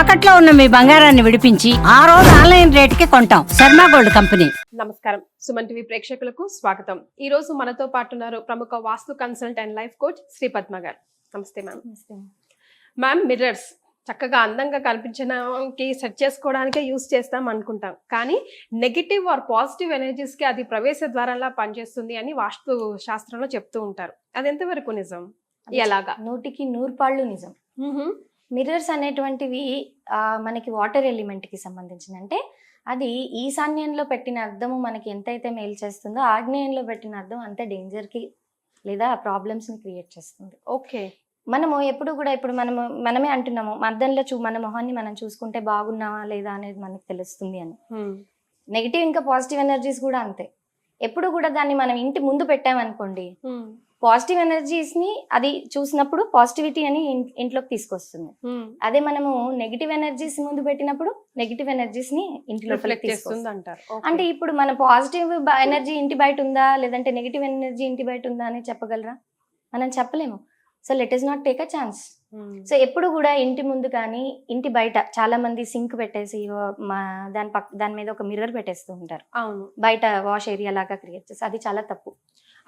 తాకట్లో ఉన్న మీ బంగారాన్ని విడిపించి ఆ రోజు ఆన్లైన్ రేటుకి కొంటాం. Sharma gold company. నమస్కారం. సుమన్ టీవీ ప్రేక్షకులకు స్వాగతం. ఈ రోజు మనతో పాటు ఉన్నారు ప్రముఖ vastu consult and life coach Shri Padma గారు. నమస్తే మ్యామ్. మ్యామ్ మిర్రర్స్ చక్కగా అందంగా కనిపించడానికి సెట్ చేసుకోవడానికే యూస్ చేస్తాం అనుకుంటాం. కానీ నెగిటివ్ ఆర్ పాజిటివ్ ఎనర్జీస్కి అది ప్రవేశ ద్వారంలా పనిచేస్తుంది అని వాస్తు శాస్త్రంలో చెప్తూ ఉంటారు. అది ఎంతవరకు నిజం? ఎలాగా? నూటికి నూరు పాళ్ళు నిజం. మిర్రర్స్ అనేటువంటివి మనకి వాటర్ ఎలిమెంట్కి సంబంధించిన అంటే అది ఈశాన్యంలో పెట్టిన అర్థము మనకి ఎంతైతే మేలు చేస్తుందో ఆగ్నేయంలో పెట్టిన అర్థం అంతే డేంజర్కి లేదా ప్రాబ్లమ్స్ని క్రియేట్ చేస్తుంది. ఓకే. మనము ఎప్పుడు కూడా ఇప్పుడు మనము మనమే అంటున్నాము అద్దంలో చూ మన మొహాన్ని మనం చూసుకుంటే బాగున్నావా లేదా అనేది మనకు తెలుస్తుంది అని. నెగిటివ్ ఇంకా పాజిటివ్ ఎనర్జీస్ కూడా అంతే. ఎప్పుడు కూడా దాన్ని మనం ఇంటి ముందు పెట్టామనుకోండి పాజిటివ్ ఎనర్జీస్ని అది చూసినప్పుడు పాజిటివిటీ అని ఇంట్లోకి తీసుకొస్తుంది. అదే మనము నెగిటివ్ ఎనర్జీస్ ముందు పెట్టినప్పుడు నెగిటివ్ ఎనర్జీస్ని ఇంటి లోపలికి రిఫ్లెక్ట్ చేస్తుంది తీసుకొస్తుంది అంటారు అంటే ఇప్పుడు మన పాజిటివ్ ఎనర్జీ ఇంటి బయట ఉందా? లేదంటే నెగిటివ్ ఎనర్జీ ఇంటి బయట ఉందా అని చెప్పగలరా? మనం చెప్పలేము. So let us not take a chance. So ఎప్పుడు కూడా ఇంటి ముందు కానీ ఇంటి బయట చాలా మంది సింక్ పెట్టేసి దాని పక్క దాని మీద ఒక మిర్రర్ పెట్టేస్తూ ఉంటారు. అవును. బయట వాష్ ఏరియా లాగా క్రియేట్ చేసి అది చాలా తప్పు.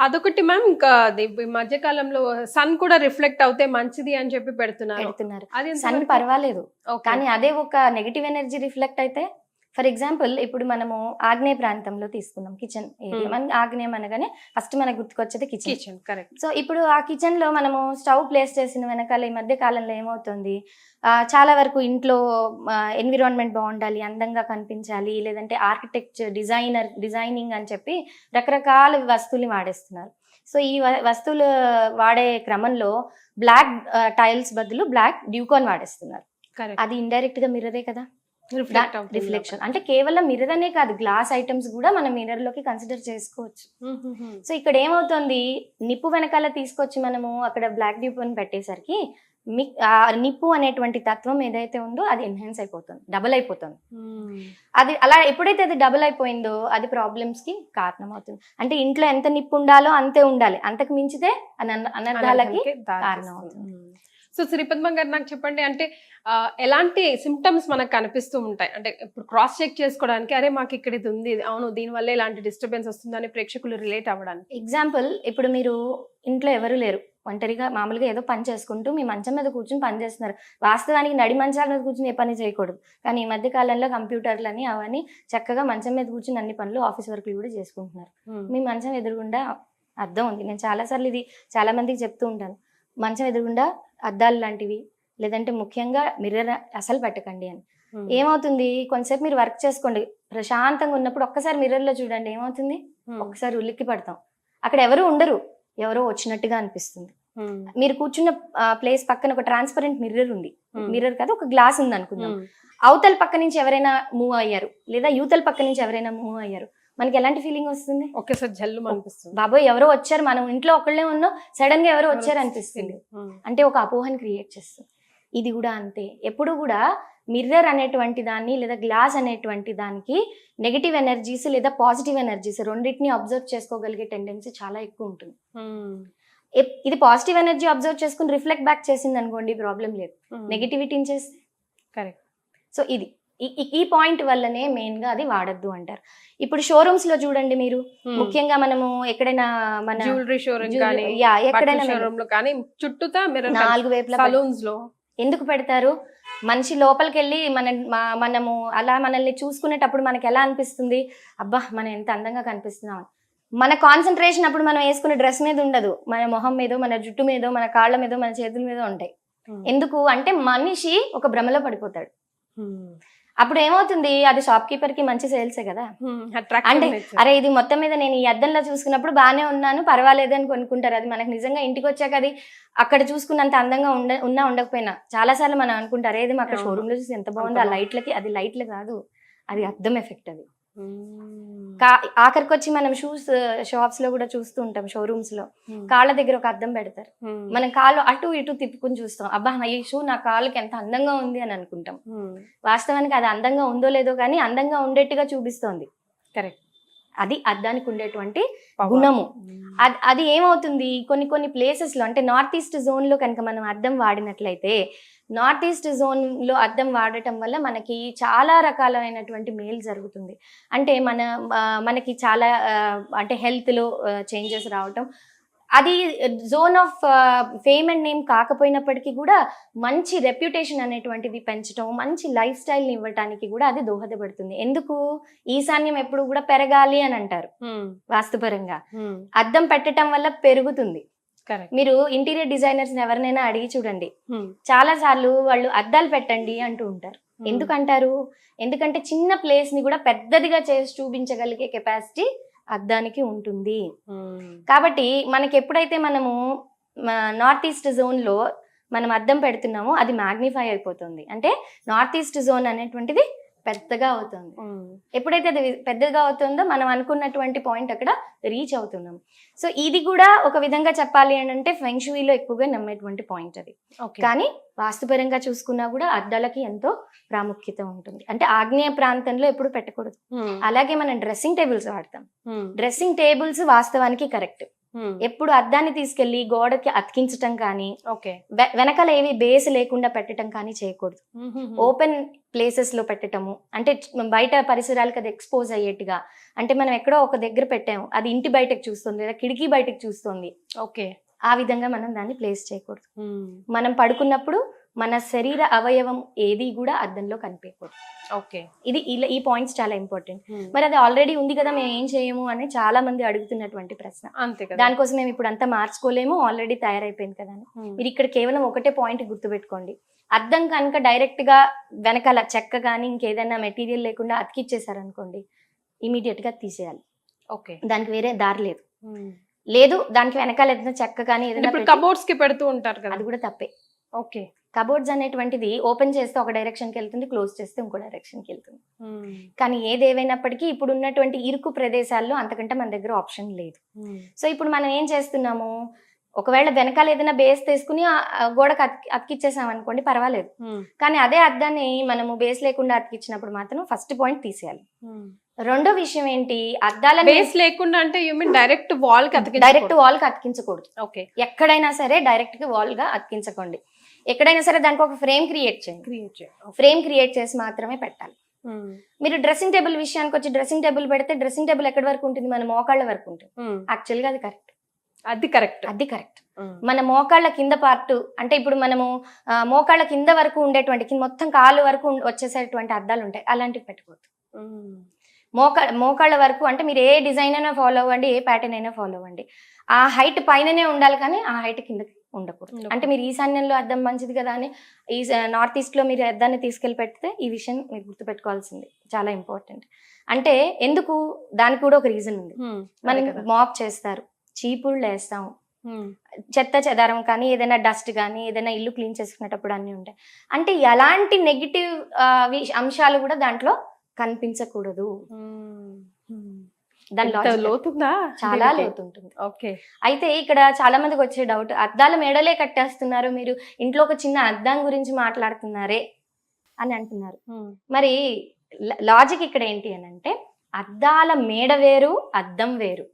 అదొకటి మ్యామ్ ఇంకా అది ఈ మధ్య కాలంలో సన్ కూడా రిఫ్లెక్ట్ అవుతే మంచిది అని చెప్పి పెడుతున్నారు. సన్ పర్వాలేదు. కానీ అదే ఒక నెగిటివ్ ఎనర్జీ రిఫ్లెక్ట్ అయితే ఫర్ ఎగ్జాంపుల్ ఇప్పుడు మనము ఆగ్నేయ ప్రాంతంలో తీసుకుందాం కిచెన్ ఏరియా. మన ఆగ్నేయం అనగానే ఫస్ట్ మనకు గుర్తుకొచ్చేది కిచెన్. Kitchen correct. సో ఇప్పుడు ఆ కిచెన్లో మనము స్టవ్ ప్లేస్ చేసిన వెనకాల ఈ మధ్య కాలంలో ఏమవుతుంది? చాలా వరకు ఇంట్లో ఎన్విరాన్మెంట్ బాగుండాలి అందంగా కనిపించాలి లేదంటే ఆర్కిటెక్చర్ డిజైనర్ డిజైనింగ్ అని చెప్పి రకరకాల వస్తువులు వాడేస్తున్నారు. సో ఈ వస్తువులు వాడే క్రమంలో బ్లాక్ టైల్స్ బదులు బ్లాక్ డ్యూకాన్ వాడేస్తున్నారు. అది ఇండైరెక్ట్గా మిర్రరే కదా? రిఫ్లెక్షన్ అంటే కేవలం మిర్రర్ అనే కాదు గ్లాస్ ఐటమ్స్ కూడా మనం మిర్రర్లోకి కన్సిడర్ చేసుకోవచ్చు. సో ఇక్కడ ఏమవుతుంది? నిప్పు వెనకాల తీసుకొచ్చి మనము అక్కడ బ్లాక్ డ్యూప్ అని పెట్టేసరికి మీ నిప్పు అనేటువంటి తత్వం ఏదైతే ఉందో అది ఎన్హాన్స్ అయిపోతుంది డబుల్ అయిపోతుంది. అది అలా ఎప్పుడైతే అది డబుల్ అయిపోయిందో అది ప్రాబ్లమ్స్కి కారణం అవుతుంది అంటే ఇంట్లో ఎంత నిప్పు ఉండాలో అంతే ఉండాలి. అంతకు మించితే అన- అనర్థాలకి కారణం అవుతుంది. సో శ్రీపద్మ గారు నాకు చెప్పండి అంటే ఎలాంటి సిమ్టమ్స్ మనకు కనిపిస్తూ ఉంటాయి? అంటే ఇప్పుడు క్రాస్ చెక్ చేసుకోవడానికి అరే మాకు ఇక్కడ ఇది ఉంది అవును దీని వల్ల ఇలాంటి డిస్టర్బెన్స్ వస్తుందని ప్రేక్షకులు రిలేట్ అవ్వడానికి. ఎగ్జాంపుల్ ఇప్పుడు మీరు ఇంట్లో ఎవరు లేరు. ఒంటరిగా మామూలుగా ఏదో పని చేసుకుంటూ మీ మంచం మీద కూర్చుని పని చేస్తున్నారు. వాస్తవానికి నడి మంచాల మీద కూర్చుని ఏ పని చేయకూడదు. కానీ ఈ మధ్య కాలంలో కంప్యూటర్లని అవన్నీ చక్కగా మంచం మీద కూర్చుని అన్ని పనులు ఆఫీస్ వర్క్లు కూడా చేసుకుంటున్నారు. మీ మంచం ఎదురుగుండా అద్దం ఉంది. నేను చాలాసార్లు ఇది చాలా మందికి చెప్తూ ఉంటాను. మంచం ఎదురుగుండా అద్దాలు లాంటివి లేదంటే ముఖ్యంగా మిర్రర్ అసలు పెట్టకండి అని. ఏమవుతుంది? కొంతసేపు మీరు వర్క్ చేసుకోండి. ప్రశాంతంగా ఉన్నప్పుడు ఒక్కసారి మిర్రర్లో చూడండి ఏమవుతుంది? ఒకసారి ఉలిక్కి పడతాం. అక్కడ ఎవరు ఉండరు. ఎవరో వచ్చినట్టుగా అనిపిస్తుంది. మీరు కూర్చున్న ప్లేస్ పక్కన ఒక ట్రాన్స్పరెంట్ మిర్రర్ ఉంది. మిర్రర్ కాదు ఒక గ్లాస్ ఉంది అనుకుందాం అవతల పక్క నుంచి ఎవరైనా మూవ్ అయ్యారు లేదా యూతల పక్క నుంచి ఎవరైనా మూవ్ అయ్యారు. మనకి ఎలాంటి ఫీలింగ్ వస్తుంది? ఒకేసారి జల్లు అనిపిస్తుంది. బాబోయ్ ఎవరో వచ్చారు మనం ఇంట్లో ఒకళ్ళే ఉన్నాం సడన్గా ఎవరో వచ్చారు అనిపిస్తుంది. అంటే ఒక అపోహని క్రియేట్ చేస్తుంది. ఇది కూడా అంతే. ఎప్పుడు కూడా మిర్రర్ అనేటువంటి దాన్ని లేదా గ్లాస్ అనేటువంటి దానికి నెగిటివ్ ఎనర్జీస్ లేదా పాజిటివ్ ఎనర్జీస్ రెండింటిని అబ్జర్వ్ చేసుకోగలిగే టెండెన్సీ చాలా ఎక్కువ ఉంటుంది. ఇది పాజిటివ్ ఎనర్జీ అబ్జర్వ్ చేసుకుని రిఫ్లెక్ట్ బ్యాక్ చేసింది అనుకోండి ప్రాబ్లం లేదు నెగిటివిటీని చేస్తే కరెక్ట్ సో ఇది. ఈ- పాయింట్ వల్లనే మెయిన్గా అది వాడద్దు అంటారు. ఇప్పుడు షోరూమ్స్లో చూడండి మీరు. ముఖ్యంగా మనము ఎక్కడైనా మన జ్యువెలరీ షోరూమ్ కానీ యా, ఎక్కడైనా షోరూమ్లో కానీ చుట్టూతా నాలుగు వైపులా సలూన్స్లో. ఎందుకు పెడతారు? మనిషి లోపలికి వెళ్ళి మన మనము అలా మనల్ని చూసుకునేటప్పుడు మనకి ఎలా అనిపిస్తుంది? అబ్బా మనం ఎంత అందంగా కనిపిస్తున్నాం. మన కాన్సన్ట్రేషన్ అప్పుడు మనం వేసుకునే డ్రెస్ మీద ఉండదు. మన మొహం మీదో మన జుట్టు మీదో మన కాళ్ళ మీదో మన చేతుల మీద ఉంటాయి. ఎందుకు? అంటే మనిషి ఒక భ్రమలో పడిపోతాడు. అప్పుడు ఏమవుతుంది? అది షాప్ కీపర్కి మంచి సేల్సే కదా. అంటే అరే ఇది మొత్తం మీద నేను ఈ అద్దంలో చూసుకున్నప్పుడు బాగానే ఉన్నాను పర్వాలేదు అని కొనుక్కుంటారు. అది మనకి నిజంగా ఇంటికి వచ్చాక అది అక్కడ చూసుకున్నంత అందంగా ఉండ ఉన్నా ఉండకపోయినా చాలా సార్లు మనం అనుకుంటారు ఏది అక్కడ. షోరూమ్లో చూసి ఎంత బాగుంది ఆ. లైట్లకి అది లైట్లు కాదు. అది అద్దం ఎఫెక్ట్ అది. ఆఖరికి వచ్చి మనం షూస్ షాప్స్లో కూడా చూస్తూ ఉంటాం షోరూమ్స్లో. కాళ్ళ దగ్గర ఒక అద్దం పెడతారు. మనం కాళ్ళు అటు ఇటు తిప్పుకుని చూస్తాం. అబ్బా ఈ షూ నా కాళ్ళకి ఎంత అందంగా ఉంది అని అనుకుంటాం. వాస్తవానికి అది అందంగా ఉందో లేదో కానీ అందంగా ఉండేట్టుగా చూపిస్తోంది. కరెక్ట్. అది అద్దానికి ఉండేటువంటి గుణము. అది అది ఏమవుతుంది? కొన్ని కొన్ని ప్లేసెస్లో అంటే నార్త్ ఈస్ట్ జోన్లో కనుక మనం అద్దం వాడినట్లయితే నార్త్ ఈస్ట్ జోన్లో అద్దం వాడటం వల్ల మనకి చాలా రకాలైనటువంటి మేలు జరుగుతుంది. అంటే మన మనకి చాలా అంటే హెల్త్లో చేంజెస్ రావటం. అది zone of fame and name కాకపోయినప్పటికీ కూడా మంచి రెప్యుటేషన్ అనేటువంటిది పెంచడం మంచి లైఫ్ స్టైల్ని ఇవ్వటానికి కూడా అది దోహదపడుతుంది. ఎందుకు? ఈశాన్యం ఎప్పుడు కూడా పెరగాలి అని అంటారు. వాస్తుపరంగా. అద్దం పెట్టడం వల్ల పెరుగుతుంది. మీరు ఇంటీరియర్ డిజైనర్స్ ఎవరినైనా అడిగి చూడండి. చాలా సార్లు వాళ్ళు అద్దాలు పెట్టండి అంటూ ఉంటారు. ఎందుకంటారు? ఎందుకంటే చిన్న ప్లేస్ని కూడా పెద్దదిగా చేసి చూపించగలిగే కెపాసిటీ అద్దానికి ఉంటుంది. కాబట్టి మనకి ఎప్పుడైతే మనము నార్త్ ఈస్ట్ జోన్లో మనం అద్దం పెడుతున్నామో అది మ్యాగ్నిఫై అయిపోతుంది. అంటే నార్త్ ఈస్ట్ జోన్ అనేటువంటిది పెద్దగా అవుతుంది. ఎప్పుడైతే అది పెద్దగా అవుతుందో మనం అనుకున్నటువంటి పాయింట్ అక్కడ రీచ్ అవుతున్నాం. సో ఇది కూడా ఒక విధంగా చెప్పాలి అని అంటే ఫెంక్షువీలో ఎక్కువగా నమ్మేటువంటి పాయింట్ అది. కానీ వాస్తుపరంగా చూసుకున్నా కూడా అద్దాలకి ఎంతో ప్రాముఖ్యత ఉంటుంది. అంటే ఆగ్నేయ ప్రాంతంలో ఎప్పుడు పెట్టకూడదు. అలాగే మనం డ్రెస్సింగ్ టేబుల్స్ వాడతాం. డ్రెస్సింగ్ టేబుల్స్ వాస్తవానికి కరెక్ట్ ఎప్పుడు అద్దాన్ని తీసుకెళ్ళి గోడకి అతికించటం కానీ వెనకాల ఏవి బేస్ లేకుండా పెట్టడం కానీ చేయకూడదు. ఓపెన్ ప్లేసెస్లో పెట్టటము అంటే బయట పరిసరాలకు అది ఎక్స్పోజ్ అయ్యేట్టుగా. అంటే మనం ఎక్కడో ఒక దగ్గర పెట్టాము అది ఇంటి బయటకు చూస్తుంది లేదా కిటికీ బయటకు చూస్తుంది. ఓకే. ఆ విధంగా మనం దాన్ని ప్లేస్ చేయకూడదు. మనం పడుకున్నప్పుడు మన శరీర అవయవం ఏది కూడా అద్దంలో కనిపించకూడదు. ఓకే. ఇది ఇలా ఈ పాయింట్స్ చాలా ఇంపార్టెంట్. మరి అది ఆల్రెడీ ఉంది కదా మేము ఏం చేయము అని చాలా మంది అడుగుతున్నటువంటి ప్రశ్న. అంతే కదా. దానికోసం మేము ఇప్పుడు అంతా మార్చుకోలేము ఆల్రెడీ తయారైపోయింది కదా అని. మీరు ఇక్కడ కేవలం ఒకటే పాయింట్ గుర్తుపెట్టుకోండి. అద్దం కనుక డైరెక్ట్గా వెనకాల చెక్క కానీ ఇంకేదైనా మెటీరియల్ లేకుండా అతికిచ్చేసారనుకోండి ఇమీడియట్గా తీసేయాలి. ఓకే. దానికి వేరే దారి లేదు. లేదు దానికి వెనకాల ఏదైనా చెక్క కానీ ఏదైనా కబోర్డ్స్కి పెడుతూ ఉంటారు కదా. అది కూడా తప్పే. ఓకే. కబోర్డ్స్ అనేటువంటిది ఓపెన్ చేస్తే ఒక డైరెక్షన్కి వెళ్తుంది క్లోజ్ చేస్తే ఇంకో డైరెక్షన్కి వెళ్తుంది. కానీ ఏది ఏవైనప్పటికీ ఇప్పుడు ఉన్నటువంటి ఇరుకు ప్రదేశాల్లో అంతకంటే మన దగ్గర ఆప్షన్ లేదు. సో ఇప్పుడు మనం ఏం చేస్తున్నాము? ఒకవేళ వెనకాల ఏదైనా బేస్ తీసుకుని గోడకు అతికి అతికిచ్చేసాం అనుకోండి పర్వాలేదు. కానీ అదే అద్దాన్ని మనము బేస్ లేకుండా అతికిచ్చినప్పుడు మాత్రం ఫస్ట్ పాయింట్ తీసేయాలి. రెండో విషయం ఏంటి? అద్దాల బేస్ లేకుండా అంటే యూ మీన్ డైరెక్ట్ వాల్కి. డైరెక్ట్ వాల్కి అతికించకూడదు. ఓకే ఎక్కడైనా సరే డైరెక్ట్గా వాల్గా అతికించకండి. ఎక్కడైనా సరే దానికి ఒక ఫ్రేమ్ క్రియేట్ చేయండి. క్రియేట్ ఫ్రేమ్ క్రియేట్ చేసి మాత్రమే పెట్టాలి. మీరు డ్రెస్సింగ్ టేబుల్ విషయానికి వచ్చి డ్రెస్సింగ్ టేబుల్ పెడితే డ్రెస్సింగ్ టేబుల్ ఎక్కడి వరకు ఉంటుంది? మన మోకాళ్ళ వరకు ఉంటుంది. యాక్చువల్గా అది కరెక్ట్. అది కరెక్ట్. అది కరెక్ట్. మన మోకాళ్ళ కింద పార్ట్ అంటే ఇప్పుడు మనము మోకాళ్ళ కింద వరకు ఉండేటువంటి మొత్తం కాలు వరకు వచ్చేసేటువంటి అద్దాలు ఉంటాయి. అలాంటివి పెట్టుకోవద్దు. మోకా మోకాళ్ళ వరకు అంటే మీరు ఏ డిజైన్ అయినా ఫాలో అవ్వండి ఏ ప్యాటర్న్ అయినా ఫాలో అవ్వండి. ఆ హైట్ పైననే ఉండాలి కానీ ఆ హైట్ కిందకి ఉండకూడదు. అంటే మీరు ఈశాన్యంలో అద్దం మంచిది కదా అని ఈ నార్త్ ఈస్ట్లో మీరు అద్దాన్ని తీసుకెళ్ళి పెడితే ఈ విషయం మీరు గుర్తుపెట్టుకోవాల్సింది. చాలా ఇంపార్టెంట్. అంటే ఎందుకు? దానికి కూడా ఒక రీజన్ ఉంది. మనం మాప్ చేస్తారు. చీపుళ్ళు వేస్తాం. చెత్త చెదారం కానీ ఏదైనా డస్ట్ కానీ ఏదైనా ఇల్లు క్లీన్ చేసుకునేటప్పుడు అన్నీ ఉంటాయి. అంటే ఎలాంటి నెగిటివ్ అంశాలు కూడా దాంట్లో కనిపించకూడదు. దాని. లోతుందా? చాలా లోతు ఉంటుంది ఓకే. అయితే ఇక్కడ చాలా మందికి వచ్చే డౌట్ అద్దాల మేడలే కట్టేస్తున్నారు మీరు ఇంట్లో ఒక చిన్న అద్దం గురించి మాట్లాడుతున్నారే అని అంటున్నారు. మరి లాజిక్ ఇక్కడ ఏంటి అని అంటే అద్దాల మేడ వేరు అద్దం వేరు.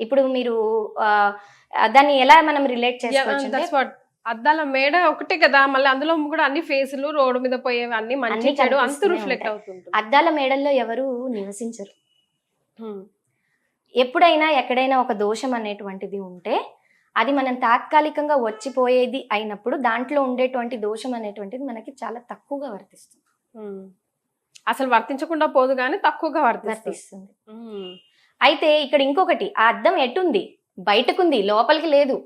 ఇప్పుడు మీరు దాన్ని ఎలా మనం రిలేట్ చేసుకోవచ్చు దట్స్ వాట్ అద్దాల మేడ ఒకటే కదా మళ్ళీ అందులో కూడా అన్ని ఫేసులు రోడ్డు మీద పోయేవి అన్ని మంచి చెడు అంత రిఫ్లెక్ట్ అద్దాల మేడల్లో ఎవరు నివసించరు. ఎప్పుడైనా ఎక్కడైనా ఒక దోషం అనేటువంటిది ఉంటే అది మనం తాత్కాలికంగా వచ్చిపోయేది అయినప్పుడు దాంట్లో ఉండేటువంటి దోషం అనేటువంటిది మనకి చాలా తక్కువగా వర్తిస్తుంది. అసలు వర్తించకుండా పోదు కానీ తక్కువగా వర్తిస్తుంది. అయితే ఇక్కడ ఇంకొకటి ఆ అద్దం ఎటుంది బయటకుంది లోపలికి లేదు.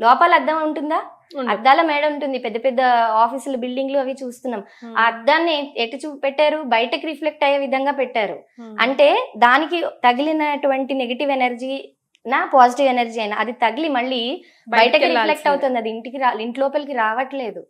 లోపల అద్దం ఉంటుందా. అద్దాల మేడ ఉంటుంది పెద్ద పెద్ద ఆఫీసులు బిల్డింగ్లు అవి చూస్తున్నాం. ఆ అద్దాన్ని ఎటు చూ పెట్టారు బయటకి రిఫ్లెక్ట్ అయ్యే విధంగా పెట్టారు. అంటే దానికి తగిలినటువంటి నెగిటివ్ ఎనర్జీ నా పాజిటివ్ ఎనర్జీ అయినా అది తగిలి మళ్ళీ బయటకి రిఫ్లెక్ట్. అవుతుంది. అది ఇంటికి రా ఇంటి లోపలికి రావట్లేదు.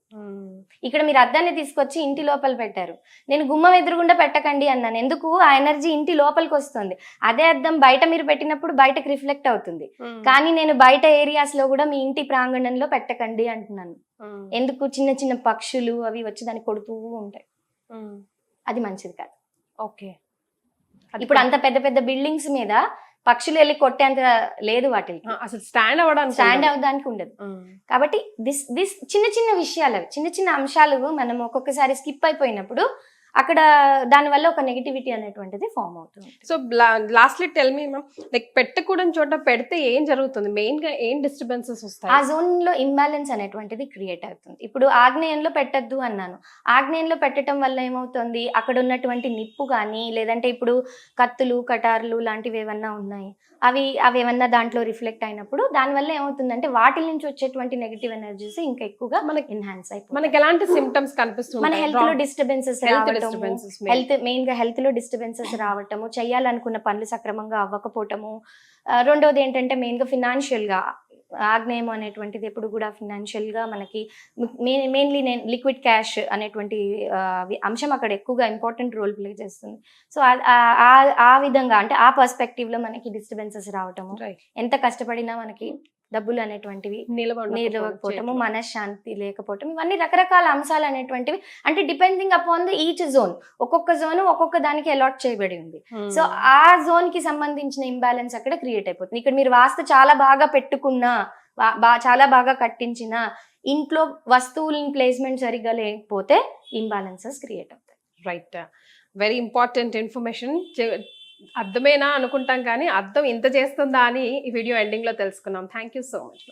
ఇక్కడ మీరు అద్దాన్ని తీసుకొచ్చి ఇంటి లోపల పెట్టారు. నేను గుమ్మం ఎదురుగుండా పెట్టకండి అన్నాను. ఎందుకు? ఆ ఎనర్జీ ఇంటి లోపలికి వస్తుంది. అదే అద్దం బయట మీరు పెట్టినప్పుడు బయటకు రిఫ్లెక్ట్ అవుతుంది. కానీ నేను బయట ఏరియాస్లో కూడా మీ ఇంటి ప్రాంగణంలో పెట్టకండి అంటున్నాను. ఎందుకు? చిన్న చిన్న పక్షులు అవి వచ్చి దాన్ని కొడుతూ ఉంటాయి. అది మంచిది కాదు. ఓకే. ఇప్పుడు అంత పెద్ద పెద్ద బిల్డింగ్స్ మీద పక్షులు వెళ్ళి కొట్టేంత లేదు వాటికి అసలు స్టాండ్ అవ్వడానికి స్టాండ్. అవ్వడానికి ఉండదు. కాబట్టి దిస్ దిస్ చిన్న చిన్న విషయాలు చిన్న చిన్న అంశాలు మనం ఒక్కొక్కసారి స్కిప్ అయిపోయినప్పుడు అక్కడ దానివల్ల ఒక నెగిటివిటీ అనేటువంటిది ఫామ్ అవుతుంది. So lastly tell me ma'am like పెట్టకూడని చోట పెడితే ఏం జరుగుతుంది? మెయిన్గా ఏం డిస్టర్బెన్సెస్ ఆ వస్తాయి జోన్లో ఇంబ్యాలెన్స్ అనేటువంటిది క్రియేట్ అవుతుంది. ఇప్పుడు ఆగ్నేయంలో పెట్టద్దు అన్నాను. ఆగ్నేయంలో పెట్టడం వల్ల ఏమవుతుంది? అక్కడ ఉన్నటువంటి నిప్పు కానీ లేదంటే ఇప్పుడు కత్తులు కటార్లు లాంటివి ఏమన్నా ఉన్నాయి? అవి అవి ఏమన్నా దాంట్లో రిఫ్లెక్ట్ అయినప్పుడు దానివల్ల ఏమవుతుందంటే వాటి నుంచి వచ్చేటువంటి నెగిటివ్ ఎనర్జీస్ ఇంకా ఎక్కువగా మనకి ఎన్హాన్స్ అయిపోయి మనకి ఎలాంటి సిమ్టమ్స్ మన కనిపిస్తుంది హెల్త్లో డిస్టర్బెన్సెస్ హెల్త్ మెయిన్. గా హెల్త్లో డిస్టర్బెన్సెస్ రావటము చేయాలనుకున్న పనులు సక్రమంగా అవ్వకపోవటము. రెండోది ఏంటంటే మెయిన్గా ఫినాన్షియల్గా ఆగ్నేయం అనేటువంటిది ఎప్పుడు కూడా ఫినాన్షియల్గా మనకి మెయిన్లీ నేను లిక్విడ్ క్యాష్ అనేటువంటి అంశం అక్కడ ఎక్కువగా ఇంపార్టెంట్ రోల్ ప్లే చేస్తుంది. సో ఆ విధంగా అంటే ఆ పర్స్పెక్టివ్లో మనకి డిస్టర్బెన్సెస్ రావటము. ఎంత కష్టపడినా మనకి డబ్బులు అనేటువంటివి నిలవకపోవటము మనశ్శాంతి లేకపోవటం ఇవన్నీ రకరకాల అంశాలు అనేటువంటివి అంటే depending upon the each zone ఒక్కొక్క జోన్ ఒక్కొక్క దానికి అలాట్ చేయబడి ఉంది. సో ఆ జోన్కి సంబంధించిన ఇంబ్యాలెన్స్ అక్కడ క్రియేట్ అయిపోతుంది. ఇక్కడ మీరు వాస్తు చాలా బాగా పెట్టుకున్నా చాలా బాగా కట్టించిన ఇంట్లో వస్తువులని ప్లేస్మెంట్ సరిగ్గా లేకపోతే ఇంబ్యాలెన్సెస్ క్రియేట్ అవుతాయి. రైట్ వెరీ ఇంపార్టెంట్ ఇన్ఫర్మేషన్ అర్థమేనా అనుకుంటాం కానీ అర్థం ఇంత చేస్తుందా అని ఈ వీడియో ఎండింగ్లో తెలుసుకున్నాం. Thank you so much